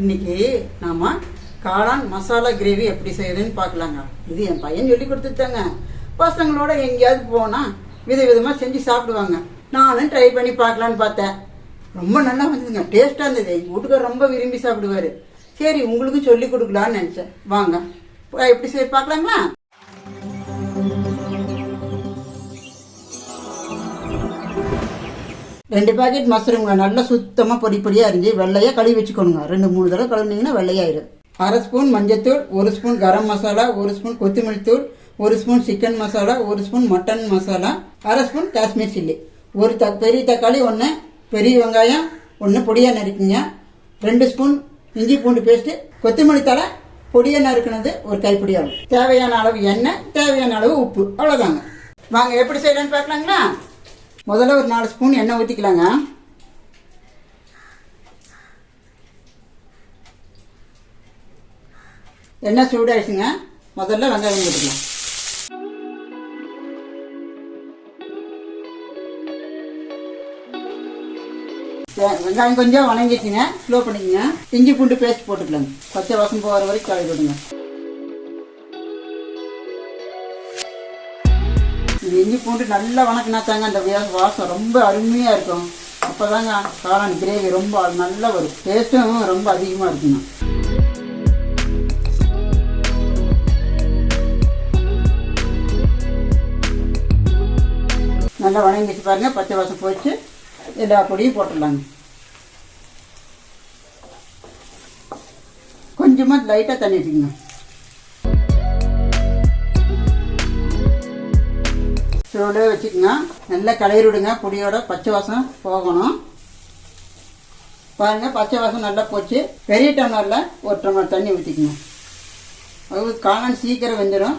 இன்னைக்கு நாம காளான் மசாலா கிரேவி எப்படி செய்யுதுன்னு பார்க்கலாங்க. இது என் பையன் சொல்லி கொடுத்துட்டாங்க. பசங்களோட எங்கேயாவது போனா விதவிதமா செஞ்சு சாப்பிடுவாங்க. நானும் ட்ரை பண்ணி பார்க்கலான்னு பார்த்தேன். ரொம்ப நல்லா வந்ததுங்க. டேஸ்டா இருந்தது. எங்க வீட்டுக்காரர் ரொம்ப விரும்பி சாப்பிடுவாரு. சரி உங்களுக்கும் சொல்லி கொடுக்கலான்னு நினைச்சேன். வாங்க. எப்படி செய்ய பார்க்கலாங்களா? ரெண்டு பேக்கெட் மஸ்ரூம்ங்க நல்லா சுத்தமாக பொடி பொடியாக அரிஞ்சு வெள்ளையாக கழுவி வச்சுக்கணுங்க. ரெண்டு மூணு தடவை கழுவுனீங்கன்னா வெள்ளையாயிரும். அரை ஸ்பூன் மஞ்சத்தூள் ஒரு ஸ்பூன் கரம் மசாலா ஒரு ஸ்பூன் கொத்தமல்லி தூள் ஒரு ஸ்பூன் சிக்கன் மசாலா ஒரு ஸ்பூன் மட்டன் மசாலா அரை ஸ்பூன் காஷ்மீர் சில்லி. ஒரு த பெரிய தக்காளி ஒன்று பெரிய வெங்காயம் ஒன்று பொடியாக நறுக்குங்க. ரெண்டு ஸ்பூன் இஞ்சி பூண்டு பேஸ்ட்டு கொத்தமல்லி தழை பொடியாக நறுக்கினது ஒரு கைப்பிடி ஆகும் தேவையான அளவு எண்ணெய் தேவையான அளவு உப்பு. அவ்வளோதாங்க வாங்க எப்படி செய்யலாம்னு பார்க்கலாங்களா? முதல்ல ஒரு நாலு ஸ்பூன் எண்ணெய் ஊற்றிக்கலாங்க எண்ணெய் சூடாயிடுச்சுங்க. முதல்ல வெங்காயம் போட்டுக்கலாம். வெங்காயம் கொஞ்சம் வணங்கிடுச்சுங்க. ஸ்லோ பண்ணிக்கங்க. இஞ்சி பூண்டு பேஸ்ட் போட்டுக்கலாங்க. பச்சை வாசம் போகிற வரைக்கும் கழுவி விடுங்க. இது இஞ்சி பூண்டு நல்லா வணக்கினாச்சாங்க அந்த வாசம் ரொம்ப அருமையாக இருக்கும். அப்போ தாங்க காளான் கிரேவி ரொம்ப நல்ல ஒரு டேஸ்ட்டும் ரொம்ப அதிகமாக இருக்குங்க. நல்லா வணங்கிச்சு பாருங்க. பச்சை வாசம் போச்சு எல்லா பொடியும் போட்டுடலாங்க. கொஞ்சமாக லைட்டாக தண்ணி இருக்குங்க சூடு வச்சுக்கோங்க. நல்லா கிளறி விடுங்க பொடியோட பச்சை வாசம் போகணும். பாருங்க பச்சை வாசம் நல்லா போச்சு. பெரிய டம்ளரில் ஒரு டம்ளர் தண்ணி ஊற்றிக்கோங்க அது காளான் சீக்கிரம் வெந்துடும்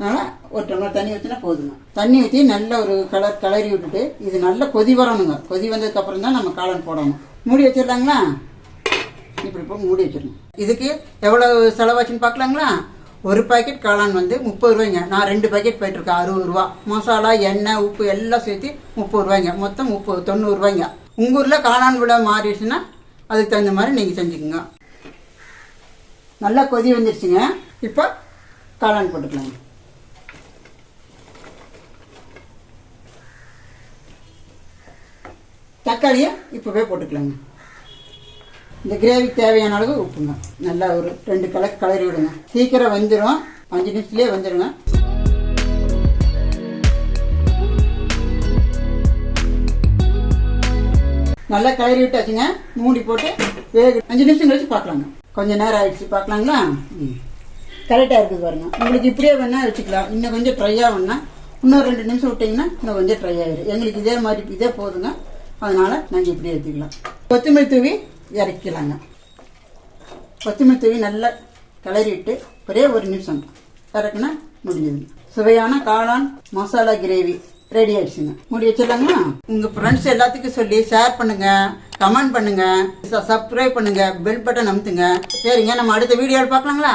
அதனால் ஒரு டம்ளர் தண்ணி ஊற்றினா போதுங்க. தண்ணி ஊற்றி நல்ல ஒரு கலர் கலரி விட்டுட்டு இது நல்லா கொதி வரணுங்க. கொதி வந்ததுக்கப்புறம் தான் நம்ம காளான் போடணும். மூடி வச்சிடலாங்களா? இப்படி போய் மூடி வச்சிடணும். இதுக்கு எவ்வளோ செலவாச்சுன்னு பார்க்கலாங்களா? ஒரு பாக்கெட் காளான் வந்து முப்பது ரூபாய்ங்க. நான் ரெண்டு பாக்கெட் போயிட்டுருக்கேன் அறுபது ரூபா. மசாலா எண்ணெய் உப்பு எல்லாம் சேர்த்து முப்பது ரூபாய்ங்க. மொத்தம் முப்பது தொண்ணூறுரூவாய்ங்க உங்கள் ஊரில் காளான் விட மாறிடுச்சுன்னா அதுக்கு தகுந்த மாதிரி நீங்கள் செஞ்சுக்கோங்க. நல்லா கொதி வந்துருச்சுங்க. இப்போ காளான் போட்டுக்கலாங்க. தக்காளியை இப்போவே போட்டுக்கலாங்க. இந்த கிரேவிக்கு தேவையான அளவு உப்புங்க. நல்லா ஒரு ரெண்டு கலர் கலரி விடுங்க. சீக்கிரம் வந்துடும் அஞ்சு நிமிஷத்துலேயே வந்துடுங்க நல்லா கலரி விட்டாச்சுங்க. மூடி போட்டு வேக அஞ்சு நிமிஷம் கழிச்சு பார்க்கலாங்க கொஞ்சம் நேரம் ஆயிடுச்சு. பார்க்கலாங்களா ம். கரெக்டாக இருக்குது பாருங்க. உங்களுக்கு இப்படியே வேணா வச்சுக்கலாம். இன்னும் கொஞ்சம் ட்ரை வேணா. இன்னும் ரெண்டு நிமிஷம் விட்டிங்கன்னா இன்னும் கொஞ்சம் ட்ரை ஆயிடும் எங்களுக்கு இதே மாதிரி இதே போதுங்க. அதனால நாங்கள் இப்படியே எடுத்துக்கலாம். கொத்தமல்லி தூவி இறக்கிக்கலாங்க கொத்தமல்லி தூவி நல்லா கிளறிட்டு ஒரே ஒரு நிமிஷம் இறக்குனா முடிஞ்சதுங்க சுவையான காளான் மசாலா கிரேவி ரெடி ஆயிடுச்சுங்க. முடி வச்சிடலாங்களா? உங்க ஃப்ரெண்ட்ஸ் எல்லாத்துக்கும் சொல்லி ஷேர் பண்ணுங்க கமெண்ட் பண்ணுங்க சப்ஸ்கிரைப் பண்ணுங்க பெல் பட்டன் அமுத்துங்க. சரிங்க நம்ம அடுத்த வீடியோவில் பார்க்கலாங்களா?